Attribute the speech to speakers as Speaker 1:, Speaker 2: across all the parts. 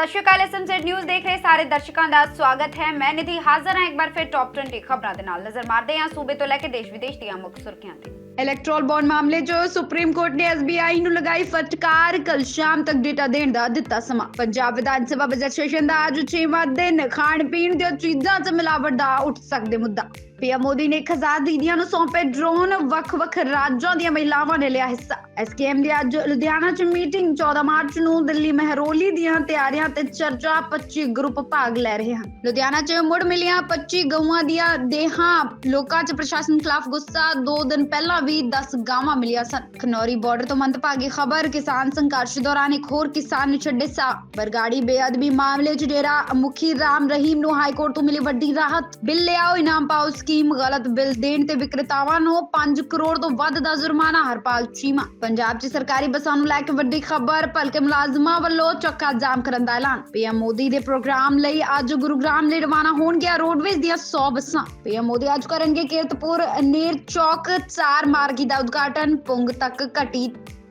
Speaker 1: ਸਤਿ ਸ਼੍ਰੀ ਅਕਾਲ SMZ news ਦੇਖ ਰਹੇ ਸਾਰੇ ਦਰਸ਼ਕਾਂ ਦਾ ਸਵਾਗਤ ਹੈ। ਮੈਂ ਨਿਧੀ ਹਾਜ਼ਰ ਹਾਂ। ਇੱਕ ਵਾਰ ਫਿਰ ਟੌਪ 20 ਖਬਰਾਂ ਦੇ ਨਾਲ ਨਜ਼ਰ ਮਾਰਦੇ ਹਾਂ। ਸੂਬੇ ਤੋਂ ਲੈ ਕੇ ਦੇਸ਼ ਵਿਦੇਸ਼ ਦੀਆਂ ਮੁੱਖ ਸੁਰਖੀਆਂ ਤੇ। ਇਲੈਕਟ੍ਰੋਲ ਬੌਂਡ ਮਾਮਲੇ 'ਚ ਸੁਪਰੀਮ ਕੋਰਟ ਨੇ ਐਸਬੀਆਈ ਨੂੰ ਲਗਾਈ ਫਟਕਾਰ ਕੱਲ ਸ਼ਾਮ ਤੱਕ ਡੇਟਾ ਦੇਣ ਦਾ ਦਿੱਤਾ ਸਮਾਂ। ਪੰਜਾਬ ਵਿਧਾਨ ਸਭਾ ਬਜਟ ਸੈਸ਼ਨ ਦਾ ਅੱਜ 6ਵਾਂ ਦਿਨ। ਖਾਣ ਪੀਣ ਦੀਆਂ ਚੀਜ਼ਾਂ 'ਚ ਮਿਲਾਵਟ ਦਾ ਉੱਠ ਸਕਦੇ ਮੁੱਦਾ। ਪੀਐਮ ਮੋਦੀ ਨੇ 1000 ਦੀਦੀਆਂ ਨੂੰ ਸੌਂਪੇ ਡਰੋਨ ਵੱਖ-ਵੱਖ ਰਾਜਾਂ ਦੀਆਂ ਮਹਿਲਾਵਾਂ ਨੇ ਲਿਆ ਹਿੱਸਾ। ਐਸਕੇਐਮ ਦੀ ਅੱਜ ਲੁਧਿਆਣਾ 'ਚ ਮੀਟਿੰਗ 14 ਮਾਰਚ ਨੂੰ ਦਿੱਲੀ ਮਹਿਰੋਲੀ ਦੀਆਂ ਤਿਆਰੀਆਂ ਤੇ ਚਰਚਾ 25 ਗਰੁੱਪ ਭਾਗ ਲੈ ਰਹੇ ਹਨ। ਲੁਧਿਆਣਾ 'ਚ ਮੁੜ ਮਿਲੀਆਂ 25 ਗਊਆਂ ਦੀਆਂ ਦੇਹਾਂ। ਲੋਕਾਂ 'ਚ ਪ੍ਰਸ਼ਾਸਨ ਖਿਲਾਫ ਗੁੱਸਾ। 2 ਦਿਨ ਪਹਿਲਾਂ ਵੀ 10 ਗਾਵਾਂ ਮਿਲੀਆਂ ਸਨ। ਖਨੌਰੀ ਬਾਰਡਰ ਤੋਂ ਮੰਦਭਾਗੀ ਖਬਰ, ਕਿਸਾਨ ਸੰਘਰਸ਼ ਦੌਰਾਨ ਇੱਕ ਹੋਰ ਕਿਸਾਨ ਨੇ ਛੱਡੇ ਸਾਹ। ਬਰਗਾੜੀ ਬੇਅਦਬੀ ਮਾਮਲੇ 'ਚ ਡੇਰਾ ਮੁਖੀ ਰਾਮ ਰਹੀਮ ਨੂੰ ਹਾਈ ਕੋਰਟ ਤੋਂ ਮਿਲੀ ਵੱਡੀ ਰਾਹਤ। ਬਿੱਲ ਲਿਆਓ, ਇਨਾਮ ਪਾਓ ਸਕੀਮ, ਗਲਤ ਬਿੱਲ ਦੇਣ ਤੇ ਵਿਕਰੇਤਾਵਾਂ ਨੂੰ 5 ਕਰੋੜ ਤੋਂ ਵੱਧ ਦਾ ਜੁਰਮਾਨਾ, ਹਰਪਾਲ ਚੀਮਾ। ਪੰਜਾਬ 'ਚ ਸਰਕਾਰੀ ਬੱਸਾਂ ਨੂੰ ਲੈ ਕੇ ਵੱਡੀ ਖਬਰ, ਭਲਕੇ ਮੁਲਾਜ਼ਮਾਂ ਵੱਲੋਂ ਚੱਕਾ ਜਾਮ ਕਰਨ ਦਾ ਐਲਾਨ। ਪੀਐਮ ਮੋਦੀ ਦੇ ਪ੍ਰੋਗਰਾਮ ਲਈ ਅੱਜ ਗੁਰੂਗ੍ਰਾਮ ਲਈ ਰਵਾਨਾ ਹੋਣਗੀਆਂ ਰੋਡਵੇਜ਼ ਦੀਆਂ 100 ਬੱਸਾਂ। ਪੀਐਮ ਮੋਦੀ ਅੱਜ ਕਰਨਗੇ ਕੀਰਤਪੁਰ ਨੇਰ ਚੌਕ, ਚਾਰ ਮਾਰਗੀ ਦਾ ਉਦਘਾਟਨ, ਪੁੰਗ ਤੱਕ ਘਟੀ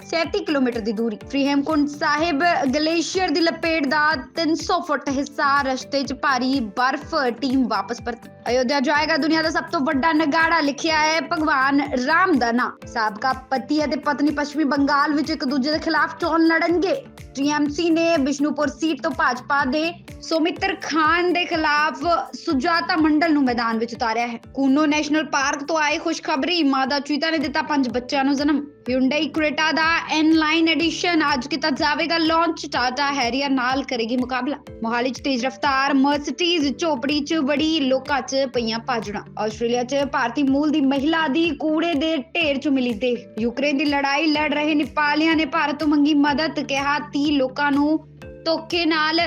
Speaker 1: 37 ਕਿਲੋਮੀਟਰ ਦੀ ਦੂਰੀ। ਫ੍ਰੀ ਸਾਹਿਬ, ਗਲੇਸ਼ੀਅਰ ਦੀ ਲਪੇਟ ਦਾ 300 ਫੁੱਟ ਹਿੱਸਾ ਰਸਤੇ 'ਚ ਭਾਰੀ ਬਰਫ਼ ਟੀਮ ਵਾਪਸ ਪਰਤੀ, ਅਯੋਧਿਆ ਜਾਏਗਾ। ਦੁਨੀਆ ਦਾ ਸਭ ਤੋਂ ਵੱਡਾ ਨਗਾੜਾ ਲਿਖਿਆ ਹੈ ਭਗਵਾਨ ਰਾਮ ਦਾ ਨਾਂ। ਸਾਬਕਾ ਪਤੀ ਅਤੇ ਪਤਨੀ ਪੱਛਮੀ ਬੰਗਾਲ ਵਿੱਚ ਇੱਕ ਦੂਜੇ ਦੇ ਖਿਲਾਫ ਚੋਣ ਲੜਨਗੇ। ਟੀਐਮਸੀ ਨੇ ਬਿਸ਼ਨੂਪੁਰ ਸੀਟ ਤੋਂ ਭਾਜਪਾ ਦੇ ਸੋਮਿੱਤਰ ਖਾਨ ਦੇ ਖਿਲਾਫ ਸੁਜਾਤਾ ਮੰਡਲ ਨੂੰ ਮੈਦਾਨ ਵਿੱਚ ਉਤਾਰਿਆ ਹੈ। ਕੂਨੋ ਨੈਸ਼ਨਲ ਪਾਰਕ ਤੋਂ ਆਈ ਖੁਸ਼ਖਬਰੀ ਮਾਦਾ ਚੀਤਾ ਨੇ ਦਿੱਤਾ ਪੰਜ ਬੱਚਿਆਂ ਨੂੰ ਜਨਮ। Hyundai Creta ਦਾ N-Line ਐਡੀਸ਼ਨ ਅੱਜ ਕੀਤਾ ਜਾਵੇਗਾ ਲਾਂਚ ਟਾਟਾ ਹੈਰੀਅਰ ਨਾਲ ਕਰੇਗੀ ਮੁਕਾਬਲਾ। ਮੋਹਾਲੀ 'ਚ ਤੇਜ਼ ਰਫ਼ਤਾਰ ਮਰਸੀਡੀਜ਼ ਝੋਪੜੀ 'ਚ ਬੜੀ ਲੋਕਾਂ 'ਚ ਪਈਆਂ ਭਾਜੜਾਂ। ਆਸਟ੍ਰੇਲੀਆ 'ਚ ਭਾਰਤੀ ਮੂਲ ਦੀ ਮਹਿਲਾ ਦੀ ਕੂੜੇ ਦੇ ਢੇਰ 'ਚ ਮਿਲੀ ਦੇਹ। ਯੂਕਰੇਨ ਦੀ ਲੜਾਈ ਲੜ ਰਹੇ ਨੇਪਾਲੀਆਂ ਨੇ ਭਾਰਤ ਤੋਂ ਮੰਗੀ ਮਦਦ, ਕਿਹਾ 30 ਲੋਕਾਂ ਨੂੰ ਧੋਖੇ ਨਾਲ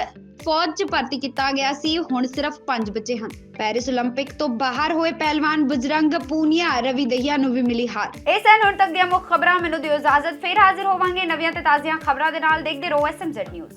Speaker 1: ਫੌਜ 'ਚ ਭਰਤੀ ਕੀਤਾ ਗਿਆ ਸੀ ਹੁਣ ਸਿਰਫ 5 ਬੱਚੇ ਹਨ ਪੈਰਿਸ 올림픽 ਤੋਂ ਬਾਹਰ ਹੋਏ ਪਹਿਲਵਾਨ ਬਜਰੰਗ ਪੂਨੀਆ ਰਵੀ ਦਹੀਆ ਨੂੰ ਵੀ ਮਿਲੀ ਹਾਰ ਇਹ ਸਨ ਹੁਣ ਤੱਕ ਦੀਆਂ ਮੁੱਖ ਖਬਰਾਂ ਮੈਨੂੰ ਦਿਓ ਇਜਾਜ਼ਤ ਫੇਰ ਹਾਜ਼ਰ ਹੋਵਾਂਗੇ ਨਵੀਆਂ ਤੇ ਤਾਜ਼ੀਆਂ ਖਬਰਾਂ ਦੇ ਨਾਲ ਦੇਖਦੇ ਰਹੋ ਐਸਐਮਜ਼ੈਡ ਨਿਊਜ਼